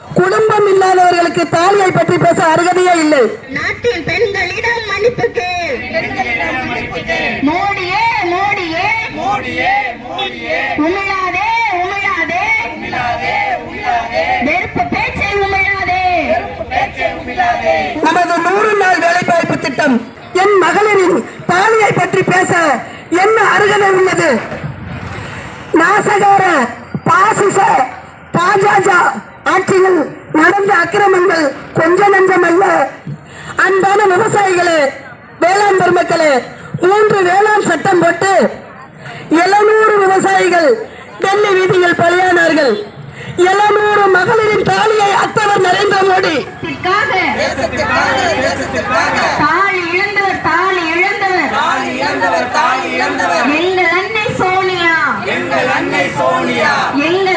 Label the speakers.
Speaker 1: குடும்பம் இல்லாதவர்களுக்கு தாலியை பற்றி பேச அருகதையே இல்லை.
Speaker 2: நாட்டில் பெண்களிடம் மன்னிப்பு கேள். மோடியே மோடியே.
Speaker 3: மோடியே மோடியே.
Speaker 2: உமிழாதே உமிழாதே. வெறுப்பு பேச்சை உமிழாதே.
Speaker 3: பேச்சை உமிழாதே.
Speaker 1: நமது நூறு நாள் வேலைவாய்ப்பு திட்டம் என் மகளிரின் தாலியை பற்றி பேச என்ன அருகதை உள்ளது? நாசகார ஆட்சியில் நடந்த அக்கிரமங்கள் கொஞ்ச நஞ்சமல்ல அன்பான விவசாயிகளே வேளாண் பெருமக்களே மூன்று வேளாண் சட்டம் போட்டு எழுநூறு விவசாயிகள் டெல்லி வீதியில் பலியானார்கள். எழுநூறு மகளிரின் தாலியை அத்தவர் நரேந்திர மோடி.
Speaker 2: இதற்காக
Speaker 3: தேசத்திற்காக தேசத்திற்காக.
Speaker 2: தாலி இழந்தவர் தாலி இழந்தவர்.
Speaker 3: தாலி இழந்தவர் தாலி இழந்தவர்.
Speaker 2: எங்கள் அன்னை சோனியா.
Speaker 3: எங்கள் அன்னை சோனியா.
Speaker 2: எங்கள்